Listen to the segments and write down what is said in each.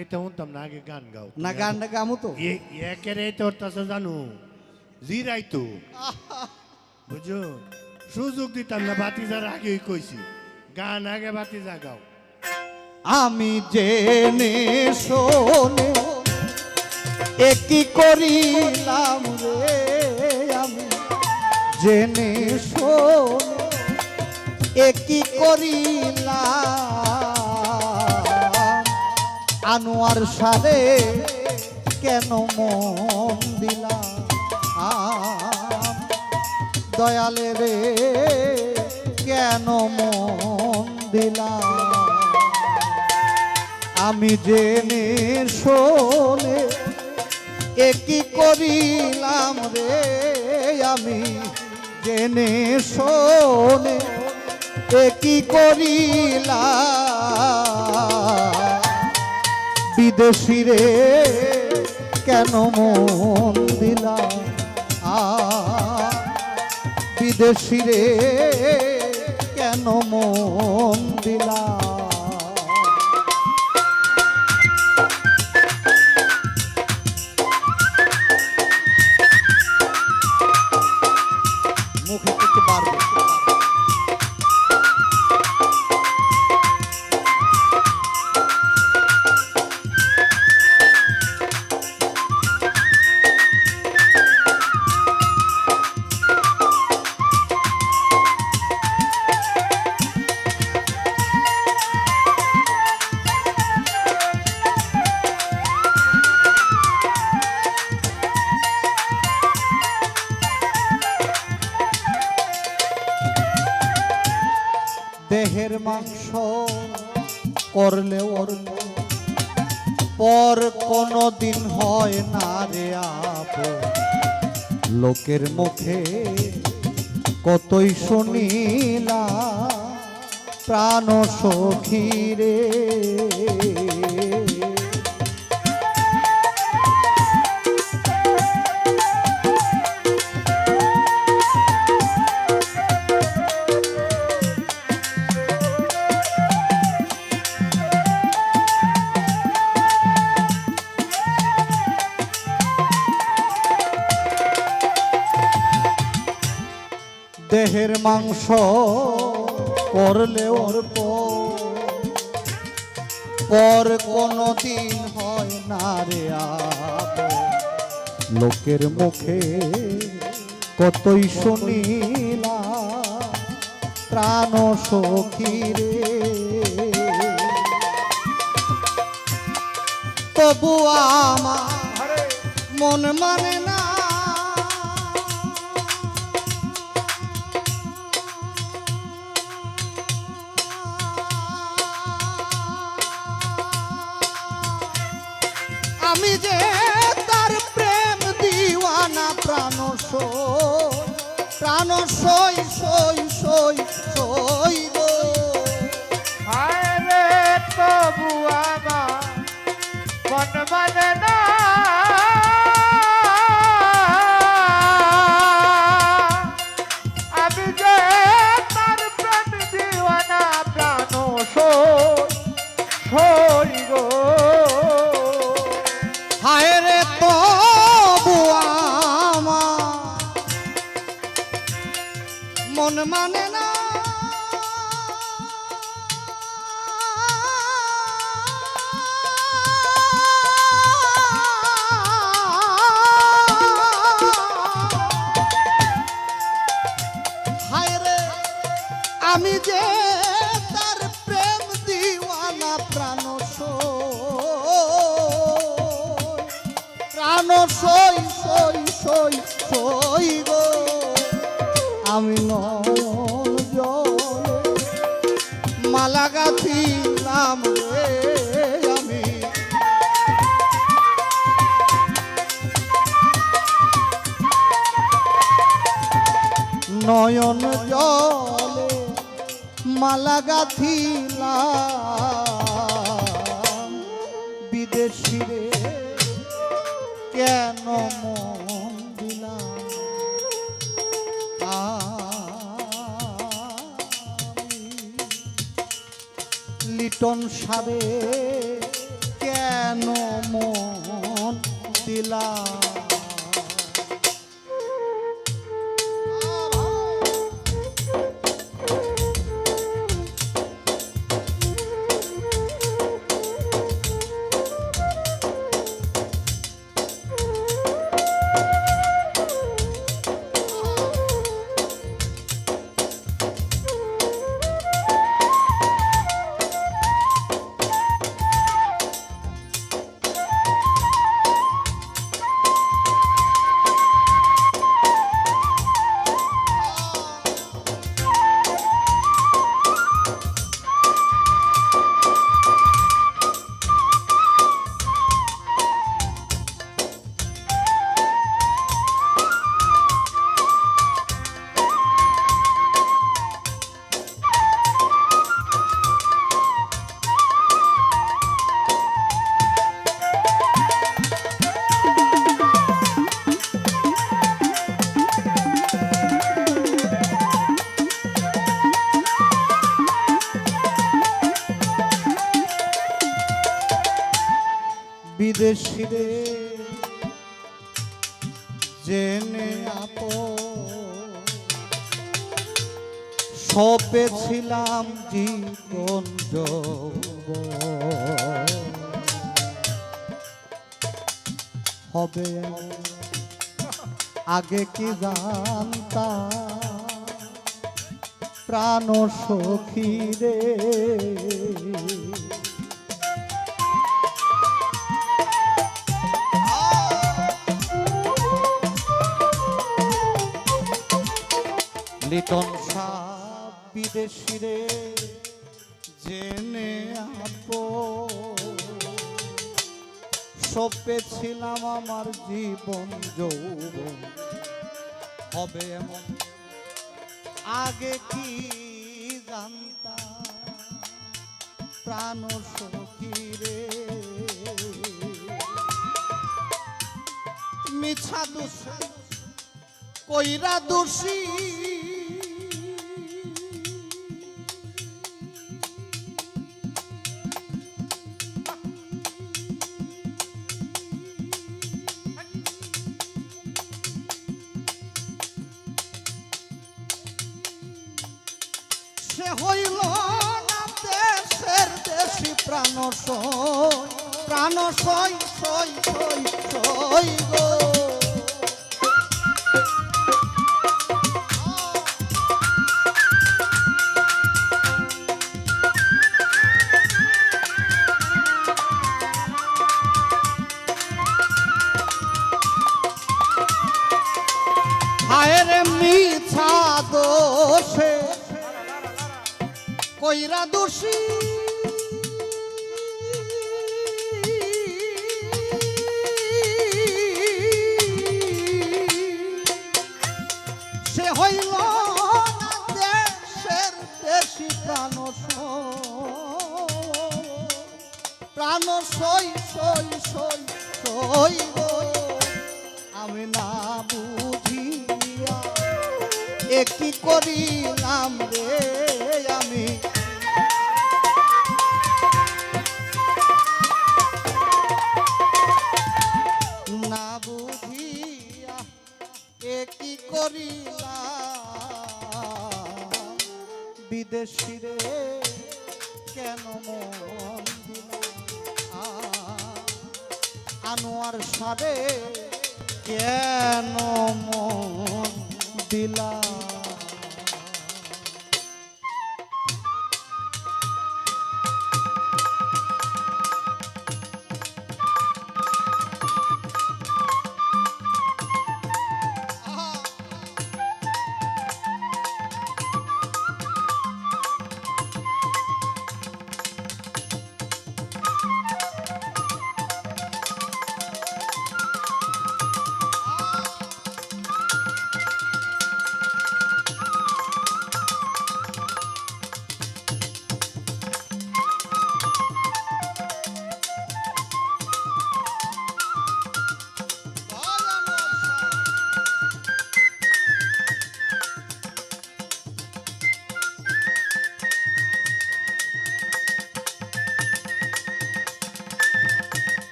এটা শুনতাম না আগে গান গাও। না গানটা গামু তো। একের এই তোর তাছে জানু জিরাই তো। বুঝো সুযোগ দিতাম না বাতিজার আগেই কইছি গান আগে বাতিজা গাও। আমি জেনে শোনে একই করিলাম রে আমি? জেনে শোনে একই করিলাম আনোয়ার সারে কেন মন দিলাম দয়ালে রে, কেন মন দিলাম আমি জেনে শোনে একই করিলাম রে? আমি জেনে শোনে একই করিলাম বিদেশি রে কেন মন দিলাম আ বিদেশি রে কেন মন দিলাম মুখে থেকে বাড়বে। দেহের মাংস করলে ওর পর কোনো দিন হয় না রে আপ। লোকের মুখে কতই শুনিলা, প্রাণ সখী রে। মাংস করলে ওর পর। পর কোনো দিন হয় না রে লোকের মুখে কতই শুনিলা প্রাণ সখী রে। তবু আমার মন মানে না প্রাণ সই মালা গাছিলাম রে আমি। নয়ন জলে মালা গাথিলাম। বিদেশি রে কেন মন লিটন সাবে কেন মন দিলা? বিদেশিরে জেনে আপ সপেছিলাম জীবন যৌবন। হবে আগে কি জানতা প্রাণ সখী রে লিটন বিদেশিরে জেনে সপেছিলাম আমার জীবন যৌবন, হবে এমন আগে কি জানতাম? প্রাণ সখী রে? মিছা দোষে কইরা দোষী সে হইল না দেশের দেশি প্রাণ সই প্রাণ সই সই সই গো। কইরা দোষী। সে হইল দেশের দেশি প্রাণ প্রাণ সই সই সই সই আমি না বুঝিয়া একটি করিলাম রে? বিদেশিরে কেন মন আনোয়ার সারে কেন মন দিলা?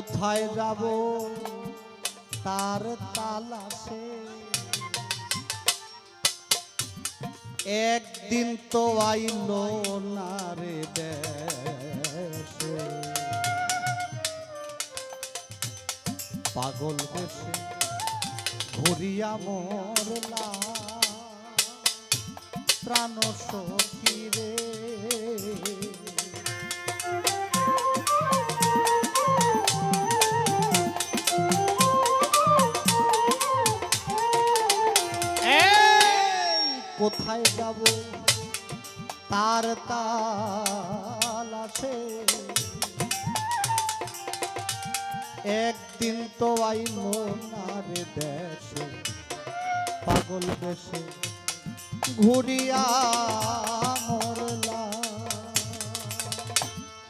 কোথায় যাব? তার তালাশে। একদিন তো আইল না রে দেশে। পাগল বেশে ঘুরিয়া মরলা। প্রাণ সখী রে। কোথায় যাব? তার তাল আছে একদিন তো আইলো না রে দেশে পাগল দেশে ঘুরিয়া মরলা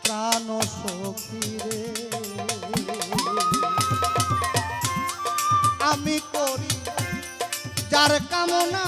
প্রাণ সখীরে। আমি করি যার কামনা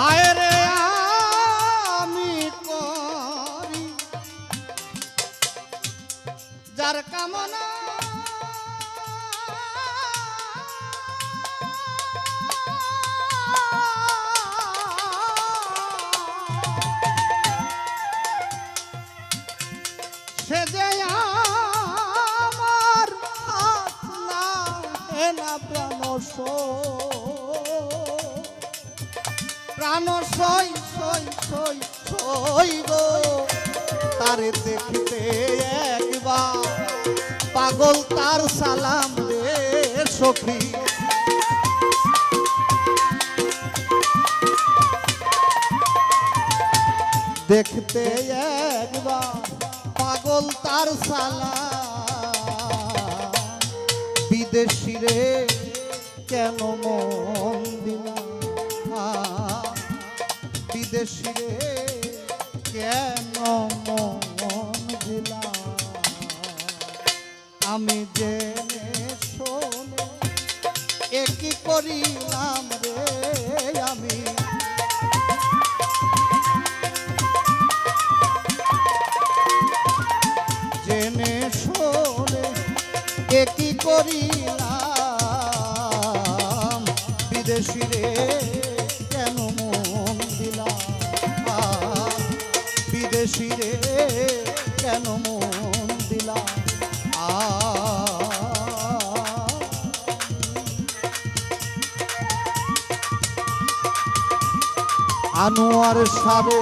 হায় আমি করি যার কামনা সে যে আমার হাত না এনা প্রাণ। প্রাণ সই সই সই সই গো। তারে দেখতে একবার পাগল তার সালাম রে সখী। দেখতে একবার পাগল তার সালাম। বিদেশি রে কেন মন দিলাম বিদেশি রে, কেন মন দিলাম আমি জেনে শোনে একই করিলাম রে আমি? জেনে শোনে একই করিলাম আনোয়ার সাবে